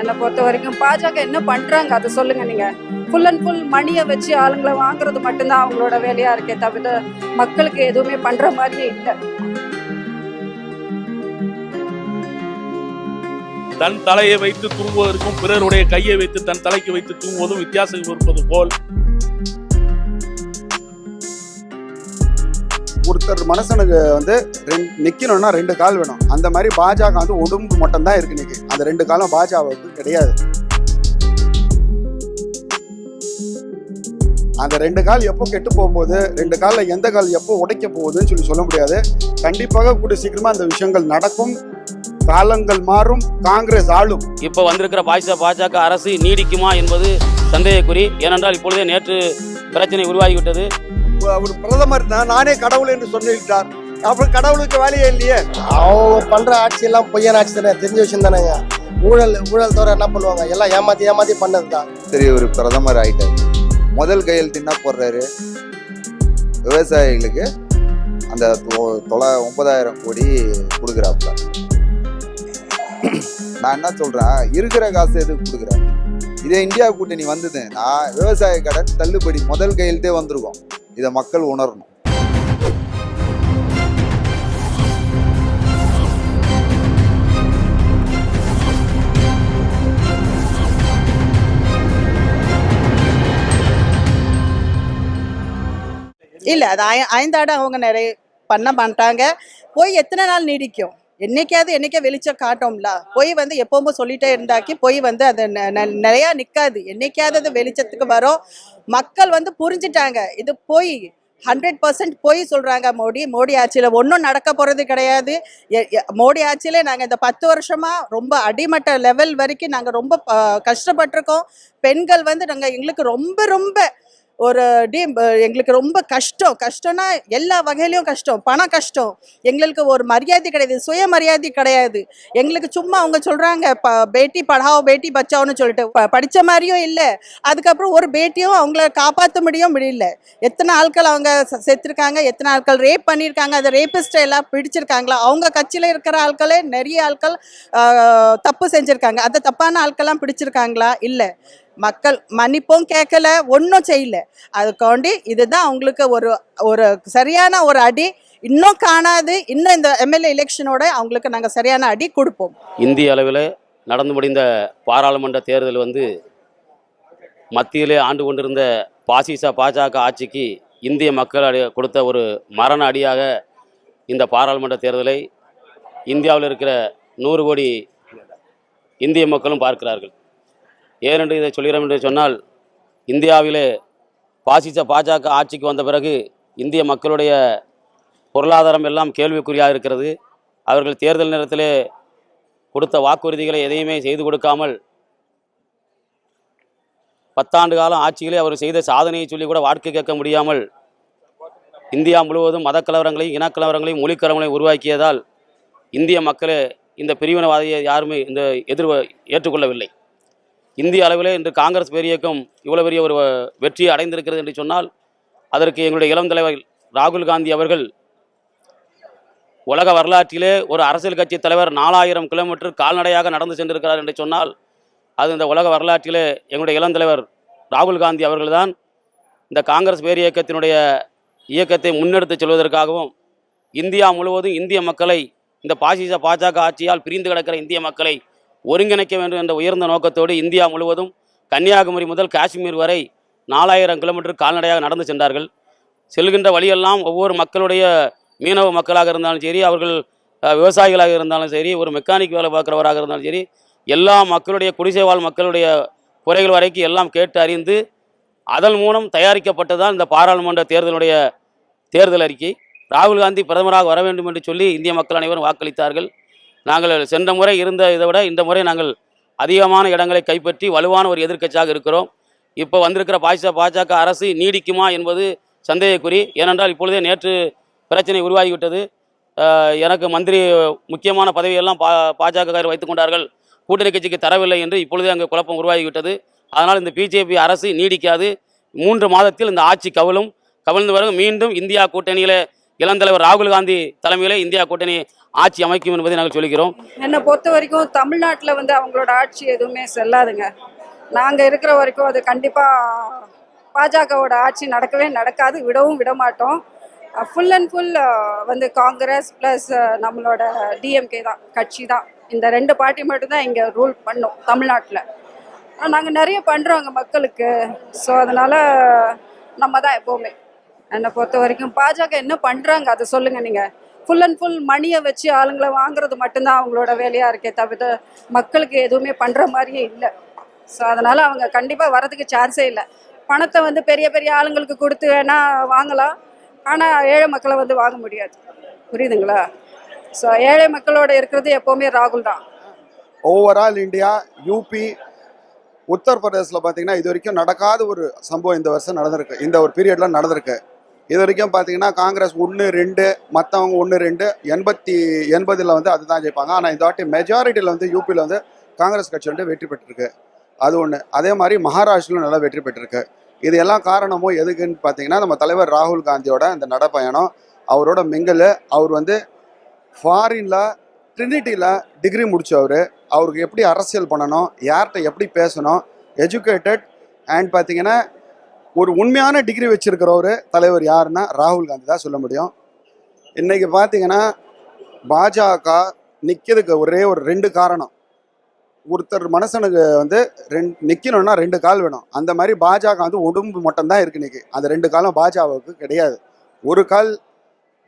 என்னை பொறுத்த வரைக்கும் பாஜக என்ன பண்றாங்க அதை சொல்லுங்க நீங்க. ஃபுல் அண்ட் ஃபுல் மணியை வச்சு ஆளுங்களை வாங்குறது மட்டும்தான் அவங்களோட வேலையா இருக்கே தவிர மக்களுக்கு எதுவுமே பண்ற மாதிரியே இல்லை. தன் தலையை வைத்து தூங்குவதற்கும் பிறருடைய கையை வைத்து தன் தலைக்கு வைத்து தூங்குவதும் வித்தியாசம் இருப்பது போல். ஒருத்தர் மனுஷனுக்கு வந்து ரெண்டு நிக்கணும்னா ரெண்டு கால் வேணும். அந்த மாதிரி பாஜக வந்து உடம்பு மட்டும் தான் இருக்கு இன்னைக்கு. அந்த ரெண்டு காலம் பாஜகவுக்கு கிடையாது. அந்த ரெண்டு கால் எப்போ கெட்டு போகும்போது ரெண்டு காலில் எந்த கால் எப்போ உடைக்க போகுதுன்னு சொல்லி சொல்ல முடியாது. கண்டிப்பாக கூடிய சீக்கிரமாக அந்த விஷயங்கள் நடக்கும். காலங்கள் மாறும். காங்கிரஸ் ஆளும். இப்போ வந்திருக்கிற பாஜக பாஜக அரசு நீடிக்குமா என்பது சந்தேகக்குறி. ஏனென்றால் இப்பொழுதே நேற்று பிரச்சனை உருவாகிவிட்டது. அவர் பிரதமர் தான். நானே கடவுள் என்று சொல்லிவிட்டார். அப்புறம் கடவுளுக்கு வேலையே இல்லையே. அவங்க பண்ற ஆட்சி எல்லாம் பொய்யான ஆட்சி தானே. தெரிஞ்ச விஷயம் தானேங்க. ஊழல் ஊழல் தவிர என்ன பண்ணுவாங்க? எல்லாம் ஏமாத்தி ஏமாத்தி பண்ணது தான் சரி ஒரு பிரதமர் ஆயிட்டாரு. முதல் கையெழுத்து என்ன போடுறாரு? விவசாயிகளுக்கு அந்த தொ- தொலை ஒன்பதாயிரம் கோடி கொடுக்குறாப்புல. நான் என்ன சொல்றேன்? இருக்கிற காசு எதுக்கு கொடுக்குறாரு? இதே இந்தியா கூட்டணி வந்ததுன்னா விவசாய கடன் தள்ளுபடி முதல் கையெழுத்தே வந்திருக்கும். இதை மக்கள் உணரணும். இல்ல அது ஐந்தாடு அவங்க நிறைய பண்ண மாட்டாங்க. போய் எத்தனை நாள் நீடிக்கும்? என்னைக்காவது என்னைக்கே வெளிச்சம் காட்டோம்ல. பொய் வந்து எப்பவுமே சொல்லிட்டே இருந்தாக்கி பொய் வந்து அது நிறையா நிற்காது என்னைக்காவது அது வெளிச்சத்துக்கு வரும். மக்கள் வந்து புரிஞ்சிட்டாங்க. இது பொய் ஹண்ட்ரட் பர்சன்ட் பொய் சொல்கிறாங்க மோடி. மோடி ஆட்சியில் ஒன்றும் நடக்க போகிறது கிடையாது. எ- மோடி ஆட்சியிலே நாங்கள் இந்த பத்து வருஷமாக ரொம்ப அடிமட்ட லெவல் வரைக்கும் நாங்கள் ரொம்ப ப- கஷ்டப்பட்டிருக்கோம். பெண்கள் வந்து நாங்கள் எங்களுக்கு ரொம்ப ரொம்ப ஒரு டி எங்களுக்கு ரொம்ப கஷ்டம். கஷ்டம்னா எல்லா வகையிலையும் கஷ்டம். பணம் கஷ்டம். எங்களுக்கு ஒரு மரியாதை கிடையாது. சுயமரியாதை கிடையாது. எங்களுக்கு சும்மா அவங்க சொல்கிறாங்க ப பேட்டி படாவோ பேட்டி பச்சாவோன்னு சொல்லிட்டு. ப படித்த மாதிரியும் இல்லை. அதுக்கப்புறம் ஒரு பேட்டியும் அவங்கள காப்பாற்ற முடியும் முடியல. எத்தனை ஆட்கள் அவங்க செத்துருக்காங்க எத்தனை ஆட்கள் ரேப் பண்ணியிருக்காங்க அதை ரேப்பிஸ்டை எல்லாம் பிடிச்சிருக்காங்களா? அவங்க கட்சியில் இருக்கிற ஆட்களே நிறைய ஆட்கள் தப்பு செஞ்சுருக்காங்க. அந்த தப்பான ஆட்கள்லாம் பிடிச்சிருக்காங்களா? இல்லை. மக்கள் மன்னிப்பும் கேட்கல ஒன்றும் செய்யல. அதுக்காண்டி இதுதான் அவங்களுக்கு ஒரு ஒரு சரியான ஒரு அடி. இன்னும் காணாது. இன்னும் இந்த எம்எல்ஏ எலெக்ஷனோட அவங்களுக்கு நாங்கள் சரியான அடி கொடுப்போம். இந்திய அளவில் நடந்து முடிந்த பாராளுமன்ற தேர்தல் வந்து மத்தியிலே ஆண்டு கொண்டிருந்த பாசிச பாஜக ஆட்சிக்கு இந்திய மக்கள் அடி கொடுத்த ஒரு மரண அடியாக இந்த பாராளுமன்ற தேர்தலை இந்தியாவில் இருக்கிற நூறு கோடி இந்திய மக்களும் பார்க்கிறார்கள். ஏனென்று இதை சொல்கிறோம் என்று சொன்னால் இந்தியாவிலே பாசிச பாஜக ஆட்சிக்கு வந்த பிறகு இந்திய மக்களுடைய பொருளாதாரம் எல்லாம் கேள்விக்குறியாக இருக்கிறது. அவர்கள் தேர்தல் நேரத்திலே கொடுத்த வாக்குறுதிகளை எதையுமே செய்து கொடுக்காமல் பத்தாண்டு காலம் ஆட்சியிலே அவர் செய்த சாதனையை சொல்லி கூட வாழ்க்கை கேட்க முடியாமல் இந்தியா முழுவதும் மதக்கலவரங்களையும் இனக்கலவரங்களையும் மொழிக்கலவரங்களையும் உருவாக்கியதால் இந்திய மக்களே இந்த பிரிவினவாதியை யாருமே இந்த எதிர் ஏற்றுக்கொள்ளவில்லை. இந்திய அளவிலே இன்று காங்கிரஸ் பேரியக்கம் இவ்வளவு பெரிய ஒரு வெற்றியை அடைந்திருக்கிறது என்று சொன்னால் அதற்கு எங்களுடைய இளம் தலைவர் ராகுல் காந்தி அவர்கள் உலக வரலாற்றிலே ஒரு அரசியல் கட்சி தலைவர் நாலாயிரம் கிலோமீட்டர் கால்நடையாக நடந்து சென்றிருக்கிறார் என்று சொன்னால் அது இந்த உலக வரலாற்றிலே எங்களுடைய இளம் தலைவர் ராகுல் காந்தி அவர்கள்தான் இந்த காங்கிரஸ் பேர் இயக்கத்தினுடைய இயக்கத்தை முன்னெடுத்துச் செல்வதற்காகவும் இந்தியா முழுவதும் இந்திய மக்களை இந்த பாசிச பாஜக ஆட்சியால் பிரிந்து கிடக்கிற இந்திய மக்களை ஒருங்கிணைக்க வேண்டும் என்ற உயர்ந்த நோக்கத்தோடு இந்தியா முழுவதும் கன்னியாகுமரி முதல் காஷ்மீர் வரை நாலாயிரம் கிலோமீட்டர் கால்நடையாக நடந்து சென்றார்கள். செல்கின்ற வழியெல்லாம் ஒவ்வொரு மக்களுடைய மீனவ மக்களாக இருந்தாலும் சரி அவர்கள் விவசாயிகளாக இருந்தாலும் சரி ஒரு மெக்கானிக் வேலை பார்க்குறவராக இருந்தாலும் சரி எல்லா மக்களுடைய குடிசை வாழ் மக்களுடைய குறைகள் வரைக்கும் எல்லாம் கேட்டு அறிந்து அதன் மூலம் தயாரிக்கப்பட்டதான் இந்த பாராளுமன்ற தேர்தலுடைய தேர்தல் அறிக்கை. ராகுல் காந்தி பிரதமராக வர வேண்டும் என்று சொல்லி இந்திய மக்கள் அனைவரும் வாக்களித்தார்கள். நாங்கள் சென்ற முறை இருந்த இதை விட இந்த முறை நாங்கள் அதிகமான இடங்களை கைப்பற்றி வலுவான ஒரு எதிர்க்கட்சியாக இருக்கிறோம். இப்போ வந்திருக்கிற பாஜக பாஜக அரசு நீடிக்குமா என்பது சந்தேகக்குறி. ஏனென்றால் இப்பொழுதே நேற்று பிரச்சனை உருவாகிவிட்டது. எனக்கு மந்திரி முக்கியமான பதவியெல்லாம் பா பாஜகக்காரர் வைத்துக் கொண்டார்கள். கூட்டணி கட்சிக்கு தரவில்லை என்று இப்பொழுதே அங்கே குழப்பம் உருவாகிவிட்டது. அதனால் இந்த பிஜேபி அரசு நீடிக்காது. மூன்று மாதத்தில் இந்த ஆட்சி கவிழும். கவிழ்ந்து பிறகு மீண்டும் இந்தியா கூட்டணியில் இளந்தலைவர் ராகுல் காந்தி தலைமையிலே இந்தியா கூட்டணி ஆட்சி அமைக்கும் என்பதை நாங்கள் சொல்லிக்கிறோம் என்னை பொறுத்த வரைக்கும் தமிழ்நாட்டில் வந்து அவங்களோட ஆட்சி எதுவுமே செல்லாதுங்க. நாங்கள் இருக்கிற வரைக்கும் அது கண்டிப்பாக பாஜகவோட ஆட்சி நடக்கவே நடக்காது விடவும் விட மாட்டோம். ஃபுல் அண்ட் ஃபுல் வந்து காங்கிரஸ் ப்ளஸ் நம்மளோட டிஎம்கே தான் கட்சி தான். இந்த ரெண்டு பார்ட்டி மட்டும்தான் இங்கே ரூல் பண்ணோம் தமிழ்நாட்டில். நாங்கள் நிறைய பண்ணுறோங்க மக்களுக்கு. ஸோ அதனால் நம்ம தான் எப்போவுமே. என்னை பொறுத்த வரைக்கும் பாஜக என்ன பண்ணுறாங்க அதை சொல்லுங்கள் நீங்கள் ஃபுல் அண்ட் ஃபுல் மணியை வச்சு ஆளுங்களை வாங்குறது மட்டும்தான் அவங்களோட வேலையாக இருக்கே தவிர மக்களுக்கு எதுவுமே பண்ணுற மாதிரியே இல்லை. ஸோ அதனால் அவங்க கண்டிப்பாக வரதுக்கு சான்ஸே இல்லை. பணத்தை வந்து பெரிய பெரிய ஆளுங்களுக்கு கொடுத்து வேணால் வாங்கலாம். ஆனால் ஏழை மக்களை வந்து வாங்க முடியாது. புரியுதுங்களா? ஸோ ஏழை மக்களோட இருக்கிறது எப்போவுமே ராகுல் தான். ஓவரால் இந்தியா யூபி உத்தரப்பிரதேசில் பார்த்தீங்கன்னா இது வரைக்கும் நடக்காத ஒரு சம்பவம் இந்த வருஷம் நடந்திருக்கு. இந்த ஒரு பீரியடில் நடந்திருக்கு. இது வரைக்கும் பார்த்தீங்கன்னா காங்கிரஸ் ஒன்று ரெண்டு மற்றவங்க ஒன்று ரெண்டு எண்பத்தி எண்பதில் வந்து அதுதான் ஜெயிப்பாங்க. ஆனால் இந்த வாட்டி மெஜாரிட்டியில் வந்து யூபியில் வந்து காங்கிரஸ் கட்சி வந்து வெற்றி பெற்றிருக்கு. அது ஒன்று அதே மாதிரி மகாராஷ்டிரிலும் நல்லா வெற்றி பெற்றிருக்கு. இது எல்லாம் காரணமும் எதுக்குன்னு பார்த்தீங்கன்னா நம்ம தலைவர் ராகுல் காந்தியோட இந்த நடப்பயணம் அவரோட மிங்கல் அவர் வந்து ஃபாரினில் ட்ரினிட்டியில் டிகிரி முடித்தவர் அவருக்கு எப்படி அரசியல் பண்ணணும் யார்கிட்ட எப்படி பேசணும் எஜுகேட்டட் அண்ட் பார்த்தீங்கன்னா ஒரு உண்மையான டிகிரி வச்சிருக்கிறவர் தலைவர் யாருன்னா ராகுல் காந்தி தான் சொல்ல முடியும். இன்னைக்கு பார்த்தீங்கன்னா பாஜக நிற்கிறதுக்கு ஒரே ஒரு ரெண்டு காரணம். ஒருத்தர் மனுஷனுக்கு வந்து ரெண்டு நிற்கணும்னா ரெண்டு கால் வேணும். அந்த மாதிரி பாஜக வந்து உடம்பு மட்டும்தான் இருக்கு இன்னைக்கு. அந்த ரெண்டு காலம் பாஜகவுக்கு கிடையாது. ஒரு கால்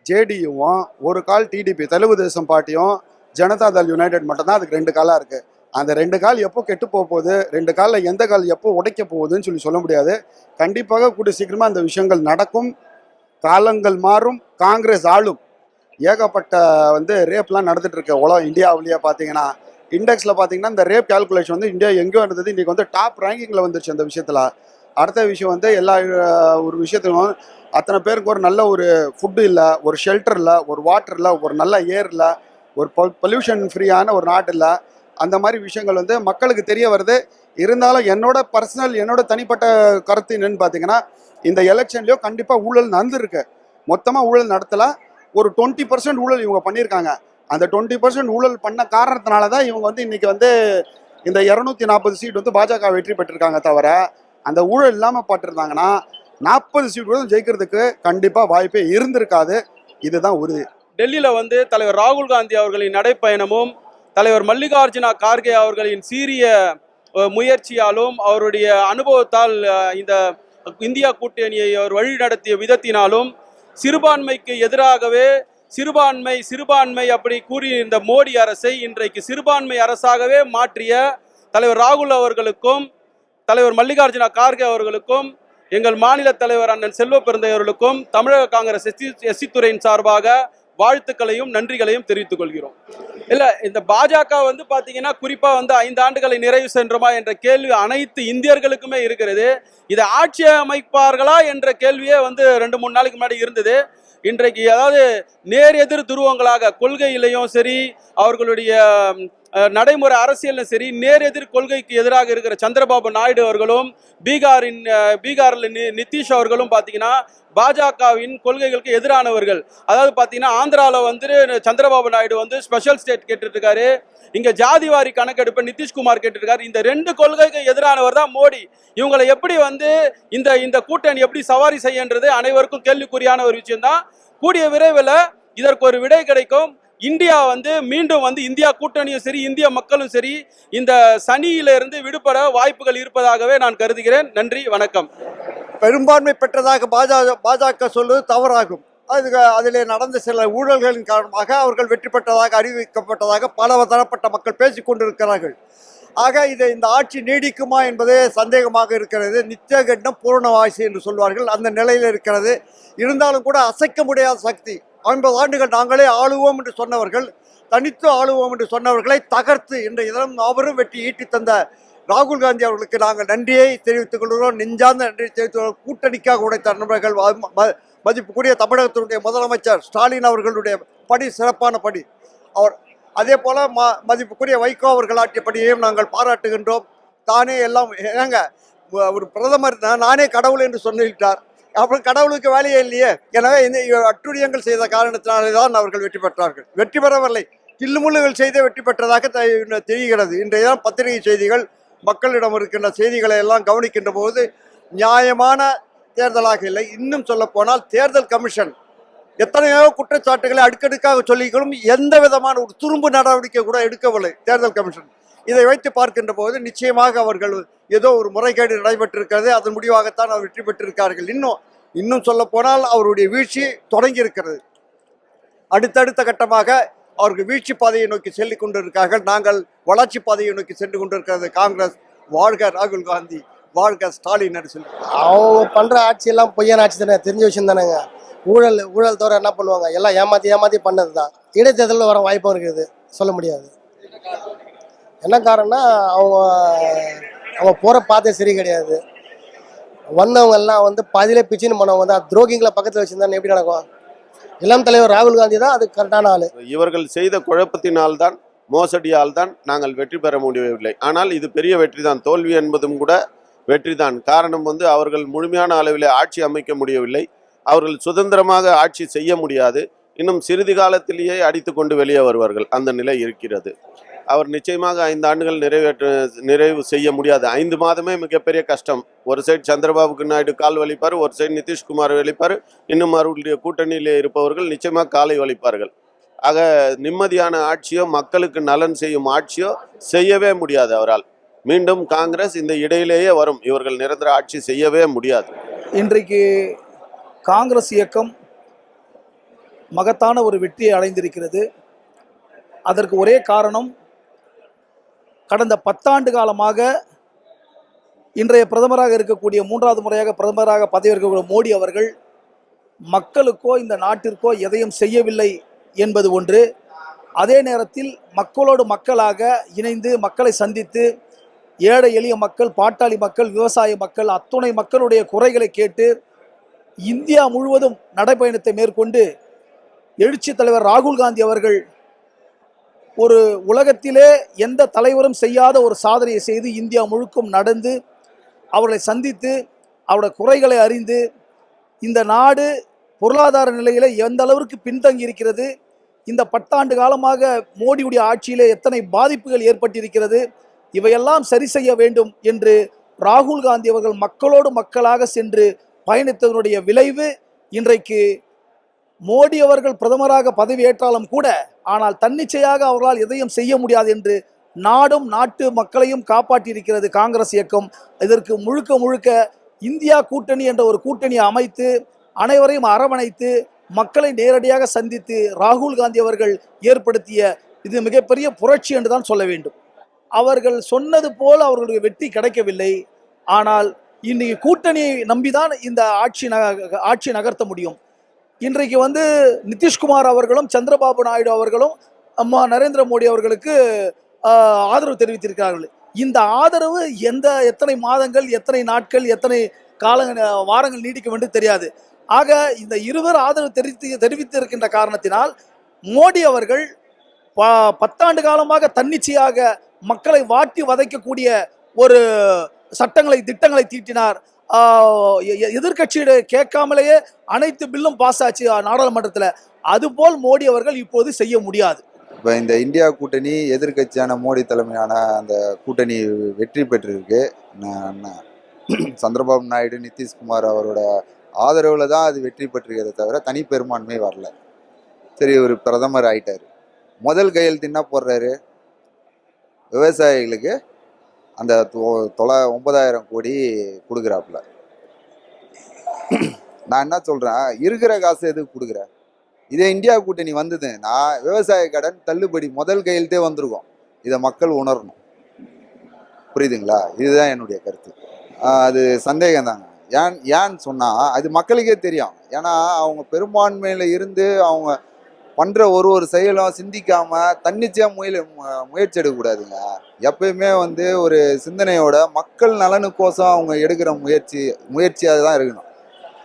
ஜேடியுவும் ஒரு கால் டிடிபி தெலுங்கு தேசம் பார்ட்டியும் ஜனதா தள் யுனைடெட் மட்டும்தான் அதுக்கு ரெண்டு காலாக இருக்குது அந்த ரெண்டு கால் எப்போ கெட்டு போக போகுது ரெண்டு காலில் எந்த கால் எப்போ உடைக்க போகுதுன்னு சொல்லி சொல்ல முடியாது. கண்டிப்பாக கூடிய சீக்கிரமாக அந்த விஷயங்கள் நடக்கும். காலங்கள் மாறும். காங்கிரஸ் ஆளும். ஏகப்பட்ட வந்து ரேப்லாம் நடந்துட்டு இருக்க உலகம் இந்தியாவிலேயே பார்த்தீங்கன்னா இண்டெக்ஸில் பார்த்தீங்கன்னா இந்த ரேப் கால்குலேஷன் வந்து இந்தியா எங்கேயோ இருந்தது இன்றைக்கி வந்து டாப் ரேங்கிங்கில் வந்துருச்சு அந்த விஷயத்தில். அடுத்த விஷயம் வந்து எல்லா ஒரு விஷயத்துக்கும் அத்தனை பேருக்கு ஒரு நல்ல ஒரு ஃபுட்டு இல்லை ஒரு ஷெல்டர் இல்லை ஒரு வாட்டர் இல்லை ஒரு நல்ல ஏர் இல்லை ஒரு பொல்யூஷன் ஃப்ரீயான ஒரு நாடு இல்லை. அந்த மாதிரி விஷயங்கள் வந்து மக்களுக்கு தெரிய வருது. இருந்தாலும் என்னோட பர்சனல் என்னோட தனிப்பட்ட கருத்து என்னன்னு பார்த்தீங்கன்னா இந்த எலெக்ஷன்லேயோ கண்டிப்பாக ஊழல் நடந்துருக்கு. மொத்தமாக ஊழல் நடத்தல. ஒரு டுவெண்ட்டி பர்சன்ட் ஊழல் இவங்க பண்ணியிருக்காங்க. அந்த டுவெண்ட்டி பர்சன்ட் ஊழல் பண்ண காரணத்தினால தான் இவங்க வந்து இன்னைக்கு வந்து இந்த இரநூத்தி நாற்பது சீட் வந்து பாஜக வெற்றி பெற்றிருக்காங்க தவிர அந்த ஊழல் இல்லாமல் பட்டிருந்தாங்கன்னா நாற்பது சீட் கூட ஜெயிக்கிறதுக்கு கண்டிப்பாக வாய்ப்பே இருந்திருக்காது. இதுதான் உறுதி. டெல்லியில் வந்து தலைவர் ராகுல் காந்தி அவர்களின் நடைப்பயணமும் தலைவர் மல்லிகார்ஜுனா கார்கே அவர்களின் சீரிய முயற்சியாலும் அவருடைய அனுபவத்தால் இந்த இந்தியா கூட்டணியை அவர் வழி நடத்திய விதத்தினாலும் சிறுபான்மைக்கு எதிராகவே சிறுபான்மை சிறுபான்மை அப்படி கூறி இந்த மோடி அரசை இன்றைக்கு சிறுபான்மை அரசாகவே மாற்றிய தலைவர் ராகுல் அவர்களுக்கும் தலைவர் மல்லிகார்ஜுனா கார்கே அவர்களுக்கும் எங்கள் மாநில தலைவர் அண்ணன் செல்வ பெருந்தையவர்களுக்கும் தமிழக காங்கிரஸ் எஸ்சி எஸ்சி துறையின் சார்பாக வாழ்த்துக்களையும் நன்றிகளையும் தெரிவித்துக் கொள்கிறோம். இல்ல இந்த பாஜக வந்து பாத்தீங்கன்னா குறிப்பா வந்து ஐந்து ஆண்டுகளை நிறைவு சென்றோமா என்ற கேள்வி அனைத்து இந்தியர்களுக்குமே இருக்கிறது. இதை ஆட்சி அமைப்பார்களா என்ற கேள்வியே வந்து ரெண்டு மூணு நாளைக்கு முன்னாடி இருந்தது. இன்றைக்கு அதாவது நேர் எதிர் துருவங்களாக கொள்கையிலையும் சரி அவர்களுடைய நடைமுறை அரசியலும் சரி நேர் எதிர் கொள்கைக்கு எதிராக இருக்கிற சந்திரபாபு நாயுடு அவர்களும் பீகாரின் பீகாரில் நி- நிதிஷ் அவர்களும் பார்த்தீங்கன்னா பாஜகவின் கொள்கைகளுக்கு எதிரானவர்கள். அதாவது பார்த்தீங்கன்னா ஆந்திராவில் வந்து சந்திரபாபு நாயுடு வந்து ஸ்பெஷல் ஸ்டேட் கேட்டுருக்காரு. இங்கே ஜாதிவாரி கணக்கெடுப்பை நிதிஷ்குமார் கேட்டுருக்காரு. இந்த ரெண்டு கொள்கைக்கு எதிரானவர் தான் மோடி. இவங்களை எப்படி வந்து இந்த இந்த கூட்டணி எப்படி சவாரி செய்யன்றது அனைவருக்கும் கேள்விக்குறியான ஒரு விஷயம்தான். கூடிய விரைவில் இதற்கு ஒரு விடை கிடைக்கும். இந்தியா வந்து மீண்டும் வந்து இந்தியா கூட்டணியும் சரி இந்திய மக்களும் சரி இந்த சனியிலிருந்து விடுபட வாய்ப்புகள் இருப்பதாகவே நான் கருதுகிறேன். நன்றி வணக்கம். பெரும்பான்மை பெற்றதாக பாஜக பாஜக சொல்வது தவறாகும். அது அதில் நடந்த சில ஊழல்களின் காரணமாக அவர்கள் வெற்றி பெற்றதாக அறிவிக்கப்பட்டதாக பல தரப்பட்ட மக்கள் பேசிக் கொண்டிருக்கிறார்கள். ஆக இது இந்த ஆட்சி நீடிக்குமா என்பதே சந்தேகமாக இருக்கிறது. நித்தியகண்டம் பூர்ணவாசி என்று சொல்வார்கள். அந்த நிலையில் இருக்கிறது. இருந்தாலும் கூட அசைக்க முடியாத சக்தி. ஐம்பது ஆண்டுகள் நாங்களே ஆளுவோம் என்று சொன்னவர்கள் தனித்து ஆளுவோம் என்று சொன்னவர்களை தகர்த்து இன்றைய தினம் அவரும் வெற்றி ஈட்டி தந்த ராகுல் காந்தி அவர்களுக்கு நாங்கள் நன்றியை தெரிவித்துக் கொள்கிறோம். நெஞ்சார்ந்த நன்றியை தெரிவித்துக் கூட்டணிக்காக உடைத்த நண்பர்கள் மதிப்புக்கூடிய மதிப்புக்குரிய தமிழகத்தினுடைய முதலமைச்சர் ஸ்டாலின் அவர்களுடைய படி சிறப்பான படி. அவர் அதே போல் ம மதிப்புக்குரிய வைகோ அவர்கள் ஆற்றிய பணியையும் நாங்கள் பாராட்டுகின்றோம். தானே எல்லாம் ஏங்க ஒரு பிரதமர் நானே கடவுள் என்று சொல்லிவிட்டார். அப்புறம் கடவுளுக்கு வேலையே இல்லையே. எனவே இந்த அட்டுரியங்கள் செய்த காரணத்தினாலே தான் அவர்கள் வெற்றி பெற்றார்கள். வெற்றி பெறவில்லை. தில்லுமுள்ளுகள் செய்தே வெற்றி பெற்றதாக தெரிகிறது. இன்றைய பத்திரிகை செய்திகள் மக்களிடம் இருக்கின்ற செய்திகளை எல்லாம் கவனிக்கின்ற போது நியாயமான தேர்தலாக இல்லை. இன்னும் சொல்ல போனால் தேர்தல் கமிஷன் எத்தனையோ குற்றச்சாட்டுகளை அடுக்கடுக்காக சொல்லிக்கொள்ளும் எந்த விதமான ஒரு துரும்பு நடவடிக்கை கூட எடுக்கவில்லை தேர்தல் கமிஷன். இதை வைத்து பார்க்கின்ற போது நிச்சயமாக அவர்கள் ஏதோ ஒரு முறைகேடு நடைபெற்றிருக்கிறது. அதன் முடிவாகத்தான் அவர் வெற்றி பெற்றிருக்கார்கள். இன்னும் இன்னும் சொல்ல போனால் அவருடைய வீழ்ச்சி தொடங்கி இருக்கிறது அடுத்தடுத்த கட்டமாக அவர்கள் வீழ்ச்சி பாதையை நோக்கி செல்லி கொண்டிருக்கார்கள் நாங்கள் வளர்ச்சி பாதையை நோக்கி சென்று கொண்டிருக்கிறது காங்கிரஸ் வாழ்க ராகுல் காந்தி வாழ்க ஸ்டாலின் சொல்லி. அவங்க பண்ற ஆட்சியெல்லாம் பொய்யான ஆட்சி தானே? தெரிஞ்ச விஷயம் தானேங்க. ஊழல் ஊழல் தவிர என்ன பண்ணுவாங்க? எல்லாம் ஏமாத்தி ஏமாத்தி பண்ணது தான் இடைத்தேர்தலில் வர வாய்ப்பும் இருக்குது சொல்ல முடியாது. என்ன காரணம்னா அவங்க அவங்க போகிற பாதை சரி கிடையாது. வந்தவங்க எல்லாம் வந்து பாதியிலே பிச்சின்னு போனவங்க வந்து துரோகிங்களை பக்கத்தில் வச்சிருந்தா எப்படி நடக்கும்? இளம் தலைவர் ராகுல் காந்தி தான் அதுக்கு கரெக்டான ஆள். இவர்கள் செய்த குழப்பத்தினால் தான் மோசடியால் தான் நாங்கள் வெற்றி பெற முடியவில்லை. ஆனால் இது பெரிய வெற்றி தான் தோல்வி என்பதும் கூட வெற்றி தான் காரணம் வந்து அவர்கள் முழுமையான அளவில் ஆட்சி அமைக்க முடியவில்லை. அவர்கள் சுதந்திரமாக ஆட்சி செய்ய முடியாது. இன்னும் சிறிது காலத்திலேயே அடித்து கொண்டு வெளியே வருவார்கள். அந்த நிலை இருக்கிறது. அவர் நிச்சயமாக ஐந்து ஆண்டுகள் நிறைவேற்ற நிறைவு செய்ய முடியாது. ஐந்து மாதமே மிகப்பெரிய கஷ்டம். ஒரு சைடு சந்திரபாபுக்கு நாயுடு கால் வலிப்பார் ஒரு சைடு நிதிஷ்குமார் வலிப்பார் இன்னும் அவர்களுடைய கூட்டணியிலே இருப்பவர்கள் நிச்சயமாக காலை வலிப்பார்கள். ஆக நிம்மதியான ஆட்சியோ மக்களுக்கு நலன் செய்யும் ஆட்சியோ செய்யவே முடியாது அவரால். மீண்டும் காங்கிரஸ் இந்த இடையிலேயே வரும். இவர்கள் நிரந்தர ஆட்சி செய்யவே முடியாது. இன்றைக்கு காங்கிரஸ் இயக்கம் மகத்தான ஒரு வெற்றியை அடைந்திருக்கிறது. அதற்கு ஒரே காரணம் கடந்த பத்தாண்டு காலமாக இன்றைய பிரதமராக இருக்கக்கூடிய மூன்றாவது முறையாக பிரதமராக பதவியேற்கக்கூடிய மோடி அவர்கள் மக்களுக்கோ இந்த நாட்டிற்கோ எதையும் செய்யவில்லை என்பது ஒன்று. அதே நேரத்தில் மக்களோடு மக்களாக இணைந்து மக்களை சந்தித்து ஏழை எளிய மக்கள் பாட்டாளி மக்கள் விவசாய மக்கள் அத்துணை மக்களுடைய குறைகளை கேட்டு இந்தியா முழுவதும் நடைப்பயணத்தை மேற்கொண்டு எழுச்சி தலைவர் ராகுல் காந்தி அவர்கள் ஒரு உலகத்திலே எந்த தலைவரும் செய்யாத ஒரு சாதனையை செய்து இந்தியா முழுக்கும் நடந்து அவர்களை சந்தித்து அவருடைய குறைகளை அறிந்து இந்த நாடு பொருளாதார நிலையில் எந்த அளவிற்கு பின்தங்கி இருக்கிறது இந்த பத்தாண்டு காலமாக மோடியுடைய ஆட்சியிலே எத்தனை பாதிப்புகள் ஏற்பட்டிருக்கிறது இவையெல்லாம் சரி செய்ய வேண்டும் என்று ராகுல் காந்தி அவர்கள் மக்களோடு மக்களாக சென்று பயணித்ததனுடைய விளைவு இன்றைக்கு மோடி அவர்கள் பிரதமராக பதவியேற்றாலும் கூட ஆனால் தன்னிச்சையாக அவர்களால் எதையும் செய்ய முடியாது என்று நாடும் நாட்டு மக்களையும் காப்பாற்றியிருக்கிறது காங்கிரஸ் இயக்கம். இதற்கு முழுக்க முழுக்க இந்தியா கூட்டணி என்ற ஒரு கூட்டணியை அமைத்து அனைவரையும் அரவணைத்து மக்களை நேரடியாக சந்தித்து ராகுல் காந்தி அவர்கள் ஏற்படுத்திய இது மிகப்பெரிய புரட்சி என்று தான் சொல்ல வேண்டும். அவர்கள் சொன்னது போல் அவர்களுடைய வெற்றி கிடைக்கவில்லை. ஆனால் இன்னைக்கு கூட்டணியை நம்பிதான் இந்த ஆட்சி நக ஆட்சி நகர்த்த முடியும். இன்றைக்கு வந்து நிதிஷ்குமார் அவர்களும் சந்திரபாபு நாயுடு அவர்களும் அம்மா நரேந்திர மோடி அவர்களுக்கு ஆதரவு தெரிவித்திருக்கிறார்கள். இந்த ஆதரவு எந்த எத்தனை மாதங்கள் எத்தனை நாட்கள் எத்தனை கால வாரங்கள் நீடிக்கும் என்று தெரியாது. ஆக இந்த இருவர் ஆதரவு தெரிவித்து தெரிவித்திருக்கின்ற காரணத்தினால் மோடி அவர்கள் ப- பத்தாண்டு காலமாக தன்னிச்சையாக மக்களை வாட்டி வதைக்கக்கூடிய ஒரு சட்டங்களை திட்டங்களை தீட்டினார். எதிர்கட்சியிட எதிர்க்கட்சியிட கேட்காமலேயே அனைத்து பில்லும் பாஸ் ஆச்சு நாடாளுமன்றத்தில். அதுபோல் மோடி அவர்கள் இப்போது செய்ய முடியாது. இப்போ இந்த இந்தியா கூட்டணி எதிர்க்கட்சியான மோடி தலைமையான அந்த கூட்டணி வெற்றி பெற்றிருக்கு. சந்திரபாபு நாயுடு நிதிஷ்குமார் அவரோட ஆதரவில் தான் அது வெற்றி பெற்றிருக்கிறத தவிர தனி பெரும்பான்மை வரல. சரி ஒரு பிரதமர் ஆயிட்டார். முதல் கையெழுத்து என்ன போடுறாரு? விவசாயிகளுக்கு அந்த தொ- ஒன்பதாயிரம் கோடி கொடுக்குறாப்புல. நான் என்ன சொல்கிறேன் இருக்கிற காசு எதுக்கு கொடுக்குற? இதே இந்தியா கூட்டணி வந்தது. நான் விவசாய கடன் தள்ளுபடி முதல் கையில்தே வந்திருக்கும். இதை மக்கள் உணரணும். புரியுதுங்களா? இதுதான் என்னுடைய கருத்து. அது சந்தேகம் தாங்க ஏன் ஏன்னு சொன்னால் அது மக்களுக்கே தெரியும். ஏன்னா அவங்க பெரும்பான்மையில் இருந்து அவங்க பண்ற ஒரு ஒரு செயலும் சிந்திக்காம தன்னிச்சையா முயல் மு- முயற்சி எடுக்கக்கூடாதுங்க எப்பயுமே வந்து ஒரு சிந்தனையோட மக்கள் நலனுக்கோசம் அவங்க எடுக்கிற முயற்சி முயற்சியாக தான் இருக்கணும்.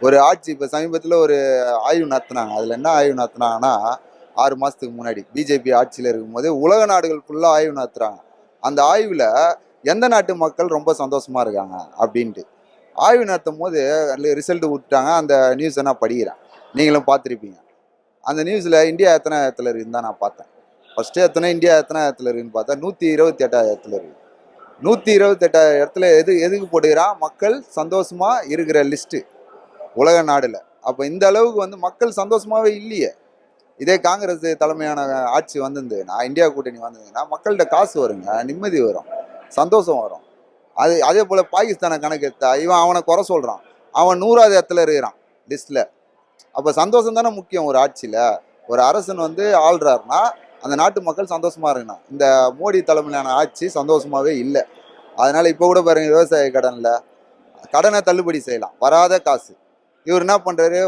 ஒரு ஆட்சி இப்போ சமீபத்தில் ஒரு ஆய்வு நடத்துனாங்க. அதில் என்ன ஆய்வு நடத்துனாங்கன்னா ஆறு மாதத்துக்கு முன்னாடி பிஜேபி ஆட்சியில் இருக்கும்போது உலக நாடுகள் ஃபுல்லாக ஆய்வு நடத்துகிறாங்க அந்த ஆய்வில் எந்த நாட்டு மக்கள் ரொம்ப சந்தோஷமாக இருக்காங்க அப்படின்ட்டு. ஆய்வு நடத்தும் போது ரிசல்ட் விட்டாங்க அந்த நியூஸை நான் படிக்கிறேன். நீங்களும் பார்த்துருப்பீங்க. அந்த நியூஸில் இந்தியா எத்தனை இடத்துல இருக்குன்னு தான் நான் பார்த்தேன். ஃபஸ்ட்டு எத்தனை இந்தியா எத்தனை இடத்துல இருக்குன்னு பார்த்தா நூற்றி இருபத்தி எட்டாயிரம் இடத்துல இருக்குது நூற்றி இருபத்தெட்டாயிரம் இடத்துல எது எதுக்கு போடுகிறான் மக்கள் சந்தோஷமாக இருக்கிற லிஸ்ட்டு உலக நாடில். அப்போ இந்த அளவுக்கு வந்து மக்கள் சந்தோஷமாகவே இல்லையே. இதே காங்கிரஸ் தலைமையான ஆட்சி வந்திருந்ததுன்னா இந்தியா கூட்டணி வந்ததுன்னா மக்கள்கிட்ட காசு வருங்க நிம்மதி வரும் சந்தோஷம் வரும். அது அதே போல் பாகிஸ்தானை கணக்கு எடுத்தா இவன் அவனை குறை சொல்கிறான் அவன் நூறாவது இடத்துல இருக்கிறான் லிஸ்ட்டில் அப்போ சந்தோஷம் தானே முக்கியம் ஒரு ஆட்சியில்? ஒரு அரசன் வந்து ஆள்றாருனா அந்த நாட்டு மக்கள் சந்தோஷமா இருக்கணும். இந்த மோடி தலைமையிலான ஆட்சி சந்தோஷமாவே இல்லை. அதனால இப்போ கூட பாருங்க விவசாய கடனில் கடனை தள்ளுபடி செய்யலாம். வராத காசு. இவர் என்ன பண்ணுறாரு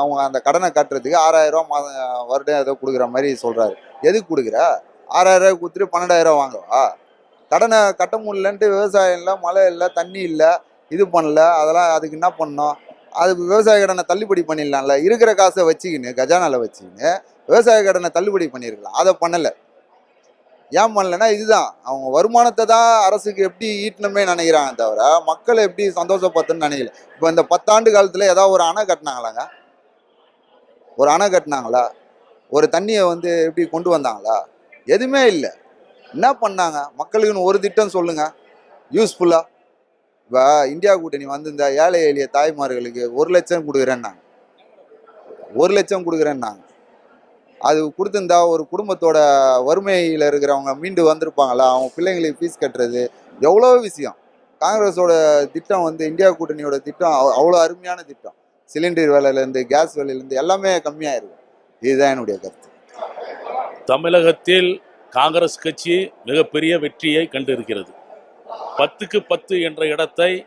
அவங்க அந்த கடனை கட்டுறதுக்கு ஆறாயிரம் மாதம் வருடம் ஏதோ கொடுக்குற மாதிரி சொல்கிறாரு எதுக்கு கொடுக்குற? ஆறாயிரம் ரூபாய் கொடுத்துட்டு பன்னெண்டாயிரம் ரூபா வாங்கவா கடனை கட்ட முடியலன்ட்டு விவசாயம் இல்லை மழை இல்லை தண்ணி இல்லை இது பண்ணல அதெல்லாம் அதுக்கு என்ன பண்ணோம் அது விவசாய கடனை தள்ளுபடி பண்ணிடலாம்ல. இருக்கிற காசை வச்சுக்கின்னு கஜானால வச்சுக்கின்னு விவசாய கடனை தள்ளுபடி பண்ணியிருக்கலாம் அதை பண்ணலை. ஏன் பண்ணலைன்னா இதுதான். அவங்க வருமானத்தை தான் அரசுக்கு எப்படி ஈட்டணுமே நினைக்கிறாங்க தவிர மக்களை எப்படி சந்தோஷப்படுத்துன்னு நினைக்கல. இப்போ இந்த பத்தாண்டு காலத்தில் ஏதாவது ஒரு அணை கட்டினாங்களாங்க? ஒரு அணை கட்டினாங்களா? ஒரு தண்ணியை வந்து எப்படி கொண்டு வந்தாங்களா? எதுவுமே இல்லை. என்ன பண்ணாங்க? மக்களுக்குன்னு ஒரு திட்டம் சொல்லுங்கள் யூஸ்ஃபுல்லாக இப்போ இந்தியா கூட்டணி வந்து இந்த ஏழை எளிய தாய்மார்களுக்கு ஒரு லட்சம் கொடுக்குறேன்னாங்க ஒரு லட்சம் கொடுக்குறேன்னாங்க அது கொடுத்துருந்தா ஒரு குடும்பத்தோட வறுமையில் இருக்கிறவங்க மீண்டு வந்திருப்பாங்களா? அவங்க பிள்ளைங்களுக்கு ஃபீஸ் கட்டுறது எவ்வளோ விஷயம். காங்கிரஸோட திட்டம் வந்து இந்தியா கூட்டணியோட திட்டம் அவ்வளோ அருமையான திட்டம். சிலிண்டர் விலையிலேருந்து கேஸ் விலையிலேருந்து எல்லாமே கம்மியாக இருக்கும் இதுதான் என்னுடைய கருத்து. தமிழகத்தில் காங்கிரஸ் கட்சி மிகப்பெரிய வெற்றியை கண்டிருக்கிறது. பத்துக்கு பத்து என்ற இடத்தை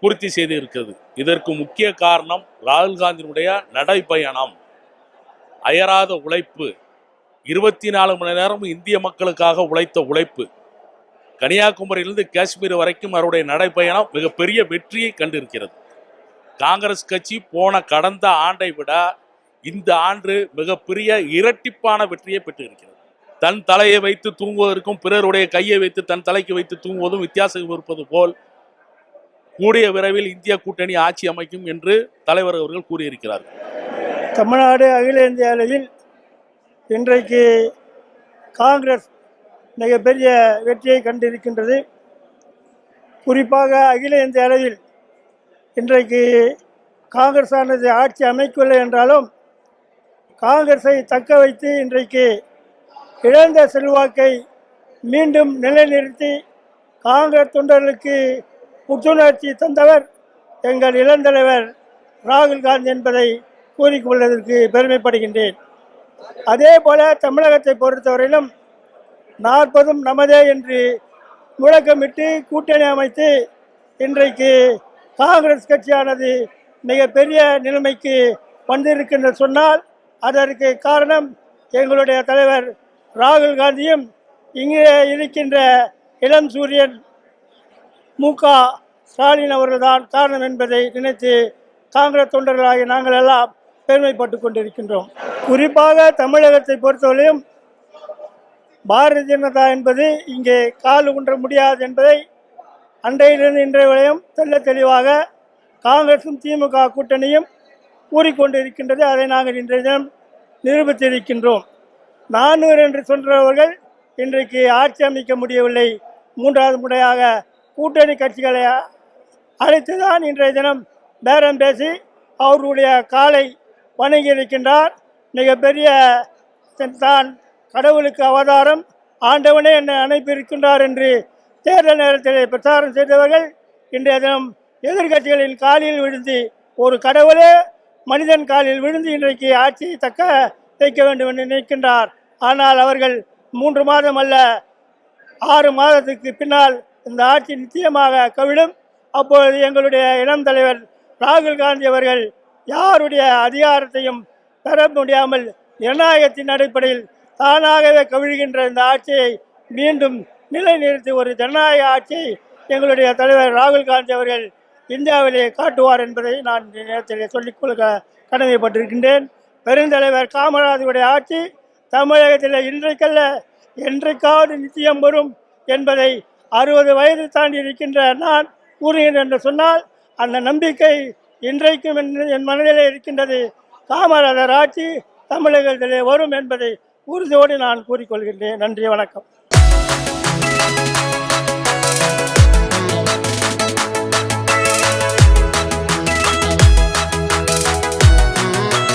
பூர்த்தி செய்து இருக்கிறது இதற்கு முக்கிய காரணம் ராகுல் காந்தியினுடைய நடைப்பயணம். அயராத உழைப்பு. இருபத்தி நாலு மணி நேரம் இந்திய மக்களுக்காக உழைத்த உழைப்பு. கன்னியாகுமரியிலிருந்து காஷ்மீர் வரைக்கும் அவருடைய நடைப்பயணம் மிகப்பெரிய வெற்றியை கண்டிருக்கிறது. காங்கிரஸ் கட்சி போன கடந்த ஆண்டை விட இந்த ஆண்டு மிகப்பெரிய இரட்டிப்பான வெற்றியை பெற்றிருக்கிறது. தன் தலையை வைத்து தூங்குவதற்கும் பிறருடைய கையை வைத்து தன் தலைக்கு வைத்து தூங்குவதும் வித்தியாசம் இருப்பது போல் கூடிய விரைவில் இந்திய கூட்டணி ஆட்சி அமைக்கும் என்று தலைவர் அவர்கள் கூறியிருக்கிறார்கள். தமிழ்நாடு அகில இந்திய அளவில் இன்றைக்கு காங்கிரஸ் மிகப்பெரிய வெற்றியை கண்டிருக்கின்றது. குறிப்பாக அகில இந்திய அளவில் இன்றைக்கு காங்கிரஸ் ஆனது ஆட்சி அமைக்கவில்லை என்றாலும் காங்கிரஸை தக்க வைத்து இன்றைக்கு இழந்த செல்வாக்கை மீண்டும் நிலைநிறுத்தி காங்கிரஸ் தொண்டர்களுக்கு புத்துணர்ச்சி தந்தவர் எங்கள் இளந்தலைவர் ராகுல் காந்தி என்பதை கூறிக்கொள்வதற்கு பெருமைப்படுகின்றேன். அதே போல தமிழகத்தை பொறுத்தவரையிலும் நாற்பதும் நமதே என்று முழக்கமிட்டு கூட்டணி அமைத்து இன்றைக்கு காங்கிரஸ் கட்சியானது மிகப்பெரிய நிலைமைக்கு வந்திருக்கின்ற சொன்னால் அதற்கு காரணம் எங்களுடைய தலைவர் ராகுல் காந்தியும் இங்கே இருக்கின்ற இளம் சூரியன் மு க ஸ்டாலின் அவர்கள்தான் காரணம் என்பதை நினைத்து காங்கிரஸ் தொண்டர்களாகிய நாங்கள் எல்லாம் பெருமைப்பட்டு கொண்டிருக்கின்றோம். குறிப்பாக தமிழகத்தை பொறுத்தவரையும் பாரதிய ஜனதா என்பது இங்கே கால் குன்ற முடியாது என்பதை அன்றையிலிருந்து இன்றைய வரையும் தெள்ள தெளிவாக காங்கிரசும் திமுக கூட்டணியும் கூறிக்கொண்டிருக்கின்றது. அதை நாங்கள் இன்றைய தினம் நிரூபித்திருக்கின்றோம். நானூறு என்று சொல்கிறவர்கள் இன்றைக்கு ஆட்சி அமைக்க முடியவில்லை. மூன்றாவது முறையாக கூட்டணி கட்சிகளை அழைத்து தான் இன்றைய தினம் பேரம் பேசி அவர்களுடைய காலை வணங்கி இருக்கின்றார். மிகப்பெரிய தான் கடவுளுக்கு அவதாரம். ஆண்டவனே என்னை அனுப்பியிருக்கின்றார் என்று தேர்தல் நேரத்தில் பிரச்சாரம் செய்தவர்கள் இன்றைய தினம் எதிர்க்கட்சிகளின் காலில் விழுந்து ஒரு கடவுளே மனிதன் காலில் விழுந்து இன்றைக்கு ஆட்சியை தக்க வைக்க வேண்டும் என்று நினைக்கின்றார். ஆனால் அவர்கள் மூன்று மாதம் அல்ல ஆறு மாதத்துக்கு பின்னால் இந்த ஆட்சி நிச்சயமாக கவிழும். அப்பொழுது எங்களுடைய இளம் தலைவர் ராகுல் காந்தி அவர்கள் யாருடைய அதிகாரத்தையும் பெற முடியாமல் ஜனநாயகத்தின் அடிப்படையில் தானாகவே கவிழ்கின்ற இந்த ஆட்சியை மீண்டும் நிலைநிறுத்தி ஒரு ஜனநாயக ஆட்சியை எங்களுடைய தலைவர் ராகுல் காந்தி அவர்கள் இந்தியாவிலே காட்டுவார் என்பதை நான் நேரத்தில் சொல்லிக் கொள்க கடமைப்பட்டிருக்கின்றேன். பெருந்தலைவர் காமராஜருடைய ஆட்சி தமிழகத்தில் இன்றைக்கல்ல என்றைக்காவது நிச்சயம் வரும் என்பதை அறுபது வயது தாண்டி இருக்கின்ற நான் கூறுகிறேன் என்று சொன்னால் அந்த நம்பிக்கை இன்றைக்கும் என் மனதிலே இருக்கின்றது. காமராஜர் ஆட்சி தமிழகத்திலே வரும் என்பதை உறுதியோடு நான் கூறிக்கொள்கின்றேன். நன்றி வணக்கம்.